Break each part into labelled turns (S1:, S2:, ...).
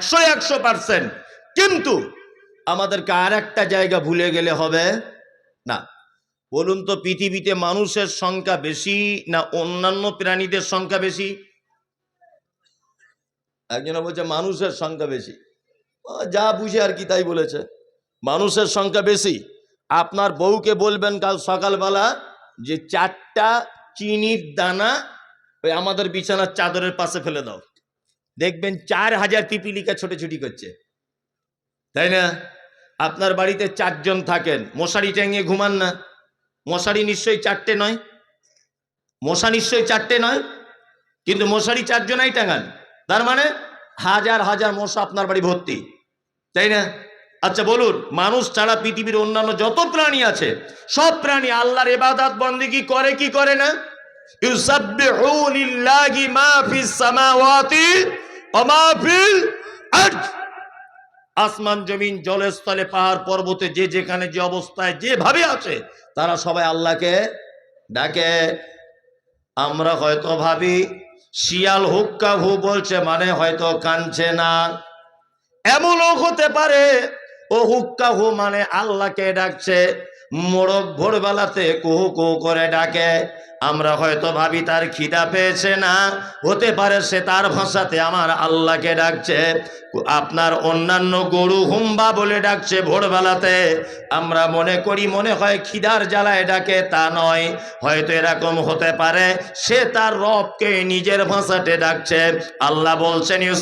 S1: একশো একশো পার্সেন্ট কিন্তু আমাদেরকে আর একটা জায়গা ভুলে গেলে হবে। না, বলুন তো পৃথিবীতে মানুষের সংখ্যা বেশি না অন্যান্য প্রাণীদের সংখ্যা বেশি? একজনে বলছে মানুষের সংখ্যা বেশি। যা বুঝে আর কি তাই বলেছে। মানুষের সংখ্যা বেশি। আপনার বউকে বলবেন কাল সকালবেলা যে চারটা চিনির দানা ওই আমাদের বিছানার চাদরের পাশে ফেলে দাও। দেখবেন চার হাজার পিপিলিকা ছোটাছুটি করছে। তাই না? আপনার বাড়িতে চারজন থাকেন। মশারি টাঙিয়ে ঘুমান না। মশারি নিশ্চয়ই চারটে নয়। মশা নিশ্চয়ই চারটে নয়। কিন্তু মশারি চারজনাই টাঙান। তার মানে হাজার হাজার মশা আপনার বাড়ি ভর্তি। তাই না? আচ্ছা বলুন, মানুষ ছাড়া পৃথিবীর অন্যান্য যত প্রাণী আছে, সব প্রাণী আল্লাহর এবাদাত বন্দেগী করে কি করে না? আসমান, জমিন জলস্থলে পাহাড়, পর্বতে, যে যেখানে যে অবস্থায়, যেভাবে আছে, তারা সবাই আল্লাহকে ডাকে। আমরা হয়তো ভাবি, শিয়াল হুক্কা হু বলছে মানে হয়তো কানছে না। এমনও হতে পারে, ও হুক্কা হু মানে আল্লাহকে ডাকছে। মোড়ক ভোরবেলাতে কুহু কুহু করে ডাকে। আমরা হয়তো ভাবি তার খিদা পেয়েছে না, হতে পারে সে তার ভাষাতে আমার আল্লাহকে ডাকছে। আপনার অন্যান্য গরু হুম্বা বলে ডাকছে ভোরবেলাতে। আমরা মনে করি, মনে হয় খিদার জ্বালায় ডাকে, তা নয়। হয়তো এরকম হতে পারে, সে তার রবকে নিজের ভাষাতে ডাকছে। আল্লাহ বলছেন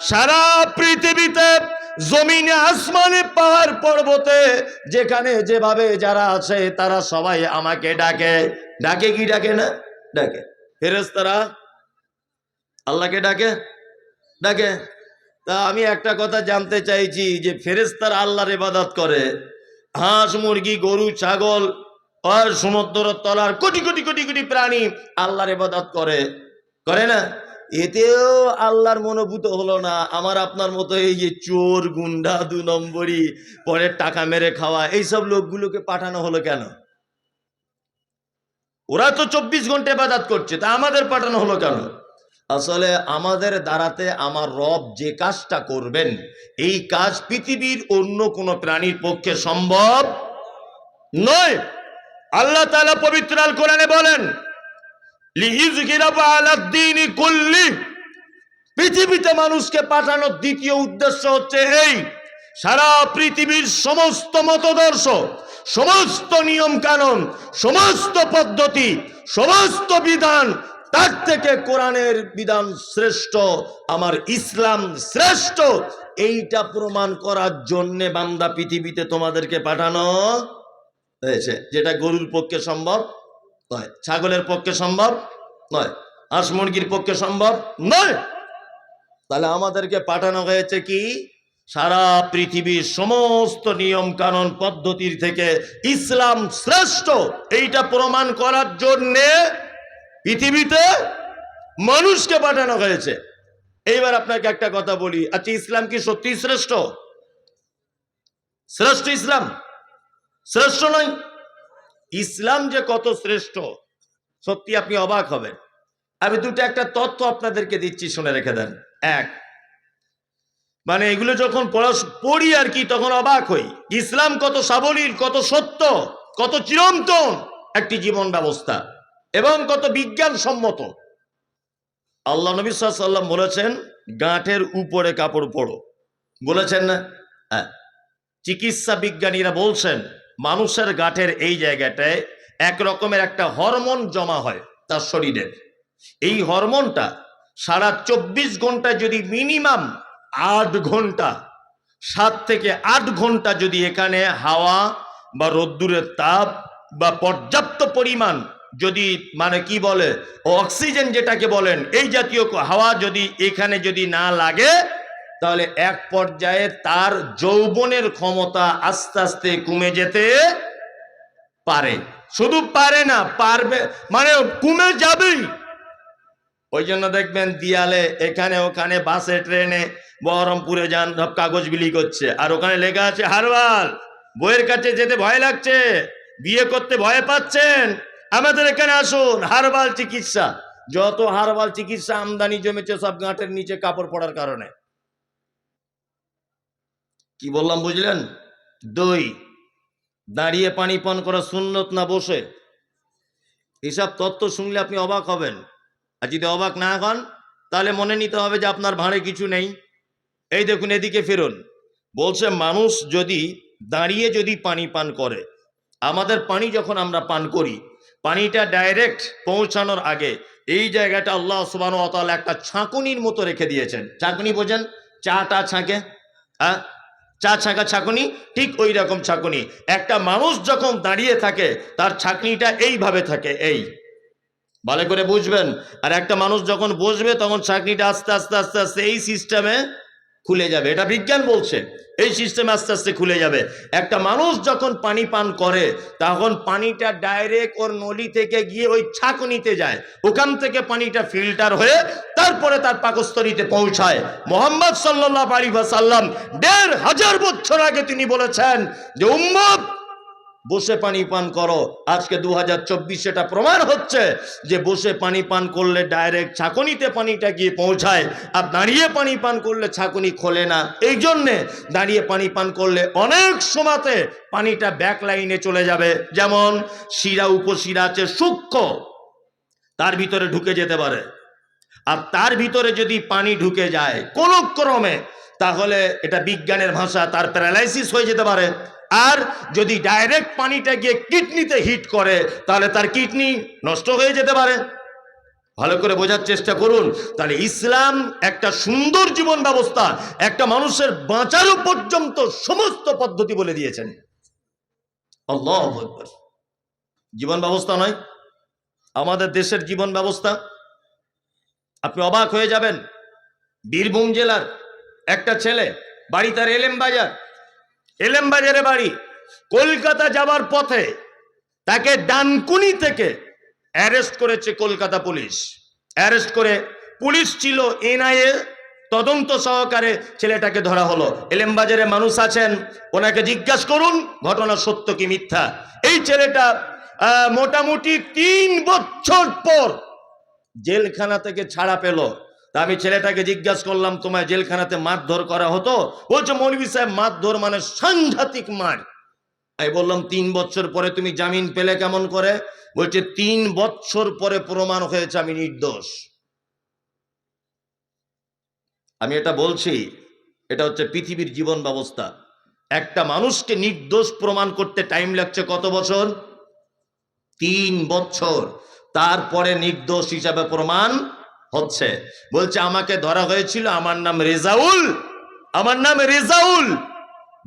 S1: সারা পৃথিবীতে জমিনে, আসমানে, পাহাড় পর্বতে, যেখানে যেভাবে যারা আছে, তারা সবাই আমাকে ডাকে। ডাকে কি ডাকে না? ডাকে। ফেরেশতারা আল্লাহকে ডাকে? ডাকে। তা আমি একটা কথা জানতে চাইছি যে ফেরেশতারা আল্লাহর ইবাদত করে। হাঁস, মুরগি, গরু, ছাগল আর সমুদ্র, তলার কোটি কোটি কোটি কোটি প্রাণী আল্লাহর ইবাদত করে। করে না? এতেও আল্লাহর মনোভূত হলো না। আমার আপনার মতো এই যে চোর, গুন্ডা, দু নম্বরই পরে টাকা মেরে খাওয়া, এইসব লোকগুলোকে পাঠানো হলো কেন? ওরা তো চব্বিশ ঘণ্টা ইবাদত করছে, তা আমাদের পাঠানো হলো কেন? আসলে আমাদের দ্বারাতে আমার রব যে কাজটা করবেন, এই কাজ পৃথিবীর অন্য কোনো প্রাণীর পক্ষে সম্ভব নয়। আল্লাহ তাআলা পবিত্র আল কোরআনে বলেন পৃথিবীতে মানুষকে পাঠানোর দ্বিতীয় উদ্দেশ্য হচ্ছে এই, সারা পৃথিবীর সমস্ত মতদর্শ সমস্ত নিয়ম কানুন সমস্ত পদ্ধতি, সমস্ত বিধান, তার থেকে কোরআনের বিধান শ্রেষ্ঠ, আমার ইসলাম শ্রেষ্ঠ। এইটা প্রমাণ করার জন্যে বান্দা পৃথিবীতে তোমাদেরকে পাঠানো হয়েছে, যেটা গরুর পক্ষে সম্ভব নয়, ছাগলের পক্ষে সম্ভব নয়, হাঁস মুরগির পক্ষে সম্ভব নয়। তাহলে আমাদেরকে পাঠানো হয়েছে কি? সারা পৃথিবীর সমস্ত নিয়ম কানুন পদ্ধতির থেকে ইসলাম শ্রেষ্ঠ, এইটা প্রমাণ করার জন্যে পৃথিবীতে মানুষকে পাঠানো হয়েছে। এইবার আপনাকে একটা কথা বলি আচ্ছা ইসলাম কি সত্যি শ্রেষ্ঠ? শ্রেষ্ঠ ইসলাম? শ্রেষ্ঠ নয়। ইসলাম যে কত শ্রেষ্ঠ, সত্যি আপনি অবাক হবেন। আমি দুটো একটা তথ্য আপনাদেরকে দিচ্ছি, শুনে রেখে দেন। এক মানে এগুলো যখন পড়াশ- পড়ি আর কি, তখন অবাক হই। ইসলাম কত সাবলীল, কত সত্য, কত চিরন্তন একটি জীবন ব্যবস্থা এবং কত বিজ্ঞানসম্মত। আল্লাহ নবী সাল্লাম বলেছেন, গাঁটের উপরে কাপড় পরো বলেছেন না? হ্যাঁ। চিকিৎসা বিজ্ঞানীরা বলছেন, মানুষের গাঁটের এই জায়গাটায় এক রকমের একটা হরমোন জমা হয় তার শরীরের। এই হরমোনটা সারা চব্বিশ ঘন্টায় যদি মিনিমাম আট ঘণ্টা, সাত থেকে আট ঘণ্টা যদি এখানে হাওয়া বা রোদ্দুরের তাপ বা পর্যাপ্ত পরিমাণ যদি মানে কি বলে অক্সিজেন যেটাকে বলেন, এই জাতীয় হাওয়া যদি এখানে যদি না লাগে, তাহলে এক পর্যায়ে তার যৌবনের ক্ষমতা আস্তে আস্তে কমে যেতে পারে। শুধু পারে না, পারবে মানে কমে যাবেই। ওই জন্য দেখবেন দিয়ালে এখানে ওখানে বাসে, ট্রেনে বহরমপুরে যান সব কাগজ বিলি করছে। আর ওখানে লেখা আছে, হারবাল, বইয়ের কাছে যেতে ভয় লাগছে, বিয়ে করতে ভয় পাচ্ছেন। আমাদের এখানে আসুন, হারবাল চিকিৎসা। যত হারবাল চিকিৎসা আমদানি জমেছে, সব গাঁটের নিচে কাপড় পড়ার কারণে। কি বললাম, বুঝলেন? দই, দাঁড়িয়ে পানি পান করা সুন্নত না বসে? এসব তত্ত্ব শুনলে আপনি অবাক হবেন। আর যদি অবাক না হন, তাহলে মনে নিতে হবে যে আপনার ভাঁড়ে কিছু নেই। এই দেখুন, এদিকে ফেরুন। বলছে, মানুষ যদি দাঁড়িয়ে যদি পানি পান করে, আমাদের পানি যখন আমরা পান করি, পানিটা ডাইরেক্ট পৌঁছানোর আগে এই জায়গাটা আল্লাহ সুবান একটা ছাঁকুনির মতো রেখে দিয়েছেন। ছাঁকুনি বোঝেন? চাটা ছাঁকে হ্যাঁ? চা ছাঁকা ছাঁকুনি, ঠিক ওই রকম ছাঁকুনি। একটা মানুষ যখন দাঁড়িয়ে থাকে, তার ছাঁকনিটা এইভাবে থাকে, এই। ভালো করে বুঝবেন। আর একটা মানুষ যখন বসবে, তখন ছাঁকনিটা আস্তে আস্তে আস্তে আস্তে এই সিস্টেমে খুলে যাবে। এটা বিজ্ঞান বলছে। এই সিস্টেমে আস্তে আস্তে খুলে যাবে। একটা মানুষ যখন পানি পান করে, তখন পানিটা ডাইরেক্ট ওর নলি থেকে গিয়ে ওই ছাঁকুনিতে যায়। ওখান থেকে পানিটা ফিল্টার হয়ে তারপরে তার পাকস্থলীতে পৌঁছায়। মোহাম্মদ সাল্লাহ আলী সাল্লাম দেড় হাজার বছর আগে তিনি বলেছেন যে, উম্মত বসে পানি পান করো। আজকে দু হাজার এটা প্রমাণ হচ্ছে যে বসে পানি পান করলে ডাইরেক্ট ছাকনিতে পানিটা গিয়ে পৌঁছায়, আর দাঁড়িয়ে পানি পান করলে ছাকনি খোলে না। এই জন্যে দাঁড়িয়ে পানি পান করলে অনেক সময়তে পানিটা ব্যাক লাইনে চলে যাবে। যেমন শিরা উপশিরা আছে সূক্ষ্ম, তার ভিতরে ঢুকে যেতে পারে। আর তার ভিতরে যদি পানি ঢুকে যায় কোনো ক্রমে, তাহলে এটা বিজ্ঞানের ভাষা, তার প্যারালাইসিস হয়ে যেতে পারে। আর যদি ডাইরেক্ট পানিটা গিয়ে কিডনিতে হিট করে, তাহলে তার কিডনি নষ্ট হয়ে যেতে পারে। ভালো করে বোঝার চেষ্টা করুন। তাহলে ইসলাম একটা সুন্দর জীবন ব্যবস্থা, একটা মানুষের বাঁচারও পর্যন্ত সমস্ত পদ্ধতি বলে দিয়েছেন। জীবন ব্যবস্থা নয়, আমাদের দেশের জীবন ব্যবস্থা। আপনি অবাক হয়ে যাবেন, বীরভূম জেলার একটা ছেলে, বাড়ি তার এলেম বাজার। এলেম বাজারে বাড়ি। কলকাতা যাবার পথে তাকে ডানকুনি থেকে অ্যারেস্ট করেছে কলকাতা পুলিশ। অ্যারেস্ট করে পুলিশ ছিল এনআইএ, তদন্ত সহকারে ছেলেটাকে ধরা হলো। এলেম বাজারে মানুষ আছেন, ওনাকে জিজ্ঞাসা করুন, ঘটনা সত্য কি মিথ্যা? এই ছেলেটা মোটামুটি তিন বছর পর জেলখানা থেকে ছাড়া পেল। তা আমি ছেলেটাকে জিজ্ঞাসা করলাম, তোমায় জেলখানাতে মারধর করা হতো? বলছে মৌলভী সাহেব, মারধর মানে সাংঘাতিক মার। আমি বললাম, তিন বছর পরে তুমি জামিন পেলে কেমন করে? বলছে, তিন বছর পরে প্রমাণ হয়েছে আমি নির্দোষ। আমি এটা বলছি, এটা হচ্ছে পৃথিবীর জীবন ব্যবস্থা। একটা মানুষকে নির্দোষ প্রমাণ করতে টাইম লাগছে কত বছর? তিন বছর। তারপরে নির্দোষ হিসাবে প্রমাণ হচ্ছে। বলছে, আমাকে ধরা হয়েছিল আমার নাম রেজাউল। আমার নাম রেজাউল।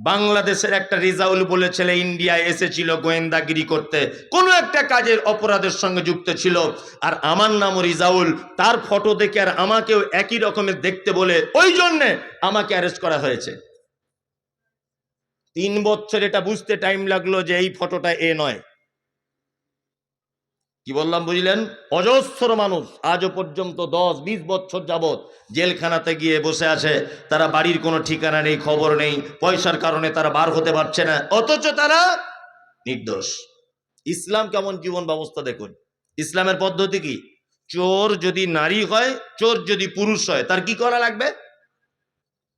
S1: বাংলাদেশের একটা রেজাউল বলে ছেলে ইন্ডিয়ায় এসেছিল গোয়েন্দাগিরি করতে। কোনো একটা কাজের অপরাধের সঙ্গে যুক্ত ছিল। আর আমার নামও রিজাউল। তার ফটো দেখে আর আমাকেও একই রকমের দেখতে বলে ওই জন্যে আমাকে অ্যারেস্ট করা হয়েছে। তিন বছর এটা বুঝতে টাইম লাগল যে এই ফটোটা এ নয়। কি বললাম বুঝলেন? অজস্র মানুষ আজও পর্যন্ত দশ, বিশ বছর যাবৎ জেলখানাতে গিয়ে বসে আছে। তারা বাড়ির কোনো ঠিকানা নেই, খবর নেই, পয়সার কারণে তারা বার হতে পারছে না। অথচ তারা নির্দোষ। ইসলাম কেমন জীবন ব্যবস্থা দেখুন? ইসলামের পদ্ধতি কি? চোর যদি নারী হয়, চোর যদি পুরুষ হয়, তার কি করা লাগবে?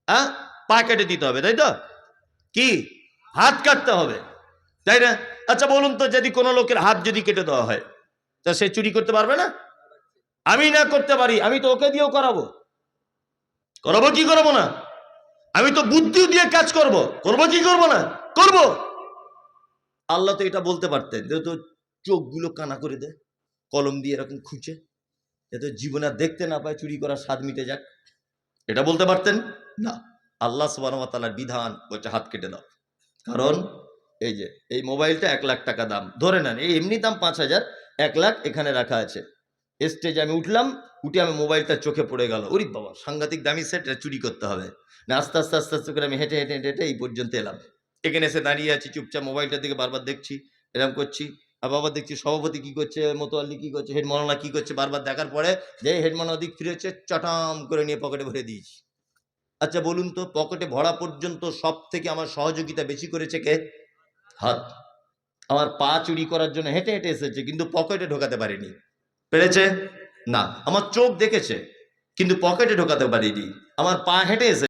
S1: হ্যাঁ? পা কেটে দিতে হবে, তাই তো? কি? হাত কাটতে হবে, তাই না? আচ্ছা বলুন তো যদি কোনো লোকের হাত যদি কেটে দেওয়া হয় তা সে চুরি করতে পারবে না? আমি না করতে পারি, আমি তো ওকে দিয়েও করাবো। করাবো কি করব না? আমি তো বুদ্ধি দিয়ে কাজ করব। করব কি করব না? করব। আল্লাহ তো এটা বলতে পারতেন যেহেতু চোখগুলো কানা করে দে, কলম দিয়ে এরকম খুঁচে যাতে জীবনে দেখতে না পায়, চুরি করার স্বাদ মিটে যাক। এটা বলতে পারতেন? না। আল্লাহ সুবাহতালার বিধান বলছে হাত কেটে দাও। কারণ, এই যে, এই মোবাইলটা এক লাখ টাকা দাম। ধরে নেন, এই এমনি দাম পাঁচ হাজার এক লাখ এখানে রাখা আছে। স্টেজে আমি উঠলাম, উঠে আমি মোবাইলটা চোখে পড়ে গেল। ওরি বাবা, সাংঘাতিক দামি সেট চুরি করতে হবে। না, আস্তে আস্তে আস্তে আস্তে করে আমি হেঁটে হেঁটে হেঁটে হেঁটে এই পর্যন্ত এলাম। এখানে এসে দাঁড়িয়ে আছি চুপচাপ, মোবাইলটার দিকে বারবার দেখছি এরকম করছি। আর বাবা দেখছি সভাপতি কি করছে, মতোয়াল্লি কি করছে, হেড কি করছে, বারবার দেখার পরে যে হেড মৌলানা দিক ফিরে হচ্ছে, চটাম করে নিয়ে পকেটে ভরে দিয়েছি। আচ্ছা বলুন তো পকেটে ভরা পর্যন্ত সব থেকে আমার সহযোগিতা বেশি করেছে কে? হাত। আমার পা চুরি করার জন্য হেঁটে হেঁটে এসেছে, কিন্তু পকেটে ঢোকাতে পারিনি। পেরেছে? না। আমার চোখ দেখেছে, কিন্তু পকেটে ঢোকাতে পারিনি। আমার পা হেঁটে এসে